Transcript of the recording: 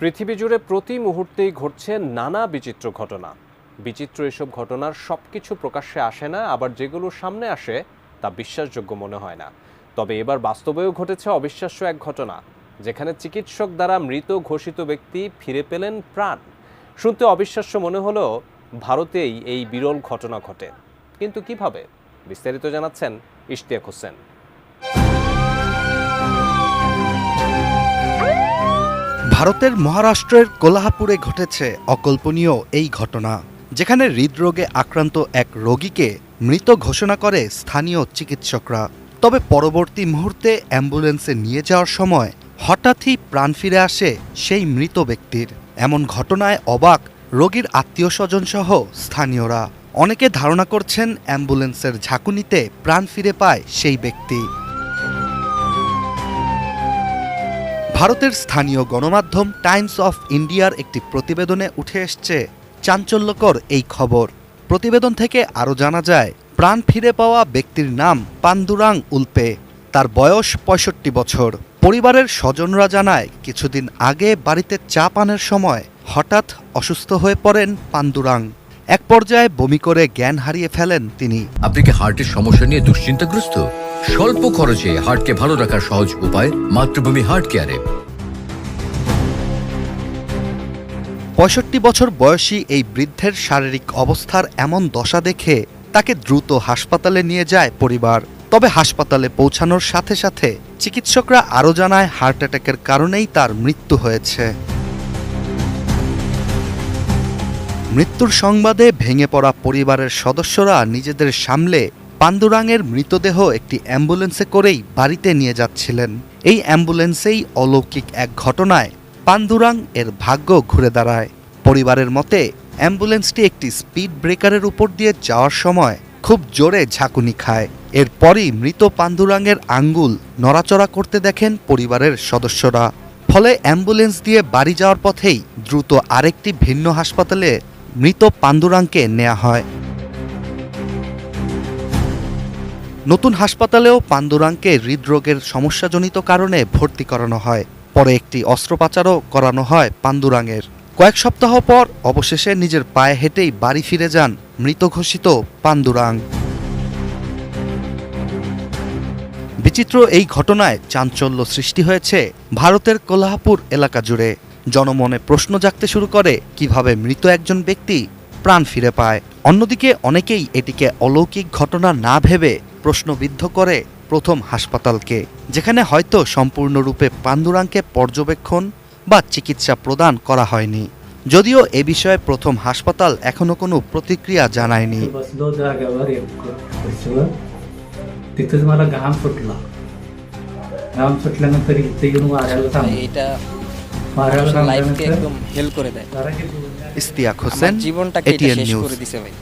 পৃথিবী জুড়ে প্রতি মুহূর্তেই ঘটছে নানা বিচিত্র ঘটনা। বিচিত্র এসব ঘটনার সব কিছু প্রকাশ্যে আসে না, আবার যেগুলো সামনে আসে তা বিশ্বাসযোগ্য মনে হয় না। তবে এবার বাস্তবেও ঘটেছে অবিশ্বাস্য এক ঘটনা, যেখানে চিকিৎসক দ্বারা মৃত ঘোষিত ব্যক্তি ফিরে পেলেন প্রাণ। শুনতে অবিশ্বাস্য মনে হলেও ভারতেই এই বিরল ঘটনা ঘটে। কিন্তু কীভাবে? বিস্তারিত জানাচ্ছেন ইশতিয়াক হোসেন। ভারতের মহারাষ্ট্রের কোলাহাপুরে ঘটেছে অকল্পনীয় এই ঘটনা, যেখানে হৃদরোগে আক্রান্ত এক রোগীকে মৃত ঘোষণা করে স্থানীয় চিকিৎসকরা। তবে পরবর্তী মুহূর্তে অ্যাম্বুলেন্সে নিয়ে যাওয়ার সময় হঠাৎই প্রাণ ফিরে আসে সেই মৃত ব্যক্তির। এমন ঘটনায় অবাক রোগীর আত্মীয় স্বজন সহ স্থানীয়রা। অনেকে ধারণা করছেন অ্যাম্বুলেন্সের ঝাঁকুনিতে প্রাণ ফিরে পায় সেই ব্যক্তি। ভারতের স্থানীয় গণমাধ্যম টাইমস অফ ইন্ডিয়ার একটি প্রতিবেদনে উঠে এসছে চাঞ্চল্যকর এই খবর। প্রতিবেদন থেকে আরও জানা যায়, প্রাণ ফিরে পাওয়া ব্যক্তির নাম পান্দুরাং উল্পে। তার বয়স পঁয়ষট্টি বছর। পরিবারের স্বজনরা জানায়, কিছুদিন আগে বাড়িতে চা পানের সময় হঠাৎ অসুস্থ হয়ে পড়েন পান্দুরাং এক পর্যায়ে বমি করে জ্ঞান হারিয়ে ফেলেন তিনি। আপনি কি হার্টের সমস্যা নিয়ে দুশ্চিন্তাগ্রস্ত? স্বল্প খরচে হার্টকে ভালো রাখার সহজ উপায় মাতৃভূমি হার্ট কেয়ারে। পঁয়ষট্টি বছর বয়সী এই বৃদ্ধের শারীরিক অবস্থার এমন দশা দেখে তাকে দ্রুত হাসপাতালে নিয়ে যায় পরিবার। তবে হাসপাতালে পৌঁছানোর সাথে সাথে চিকিৎসকরা আরও জানায় হার্ট অ্যাটাকের কারণেই তার মৃত্যু হয়েছে। মৃত্যুর সংবাদে ভেঙে পড়া পরিবারের সদস্যরা নিজেদের সামলে পান্দুরাংয়ের মৃতদেহ একটি অ্যাম্বুলেন্সে করেই বাড়িতে নিয়ে যাচ্ছিলেন। এই অ্যাম্বুলেন্সেই অলৌকিক এক ঘটনায় পান্দুরাং এর ভাগ্য ঘুরে দাঁড়ায়। পরিবারের মতে, অ্যাম্বুলেন্সটি একটি স্পিড ব্রেকারের উপর দিয়ে যাওয়ার সময় খুব জোরে ঝাঁকুনি খায়। এরপরই মৃত পান্দুরাংয়ের আঙ্গুল নড়াচড়া করতে দেখেন পরিবারের সদস্যরা। ফলে অ্যাম্বুলেন্স দিয়ে বাড়ি যাওয়ার পথেই দ্রুত আরেকটি ভিন্ন হাসপাতালে মৃত পান্দুরাংকে নেওয়া হয়। নতুন হাসপাতালেও পান্দুরাংকে হৃদরোগের সমস্যাজনিত কারণে ভর্তি করানো হয়। পরে একটি অস্ত্রোপচারও করানো হয় পান্দুরাংয়ের কয়েক সপ্তাহ পর অবশেষে নিজের পায়ে হেঁটেই বাড়ি ফিরে যান মৃত ঘোষিত পান্দুরাং বিচিত্র এই ঘটনায় চাঞ্চল্য সৃষ্টি হয়েছে ভারতের কোলাহাপুর এলাকা জুড়ে। জনমনে প্রশ্ন জাগতে শুরু করে কিভাবে মৃত একজন ব্যক্তি প্রাণ ফিরে পায় অন্যদিকে অনেকেই এটিকে অলৌকিক ঘটনা না ভেবে প্রশ্নবিদ্ধ করে প্রথম হাসপাতালকে যেখানে হয়তো সম্পূর্ণরূপে পান্দুরাংকে পর্যবেক্ষণ বা চিকিৎসা প্রদান করা হয়নি যদিও এ বিষয়ে প্রথম হাসপাতাল এখনো কোনো প্রতিক্রিয়া জানায়নি बसलो जागेवर एक खुर्चीवर तिथेच मला घाम सुटला घाम सुटल्यानंतर इथे येऊन वाऱ्याला थांबलो এটা वाऱ्याला লাইফকে একদম হেল্প করে দেয়। ইস্তিয়াক হোসেন জীবনটাকে শেষ করে দিছে ভাই।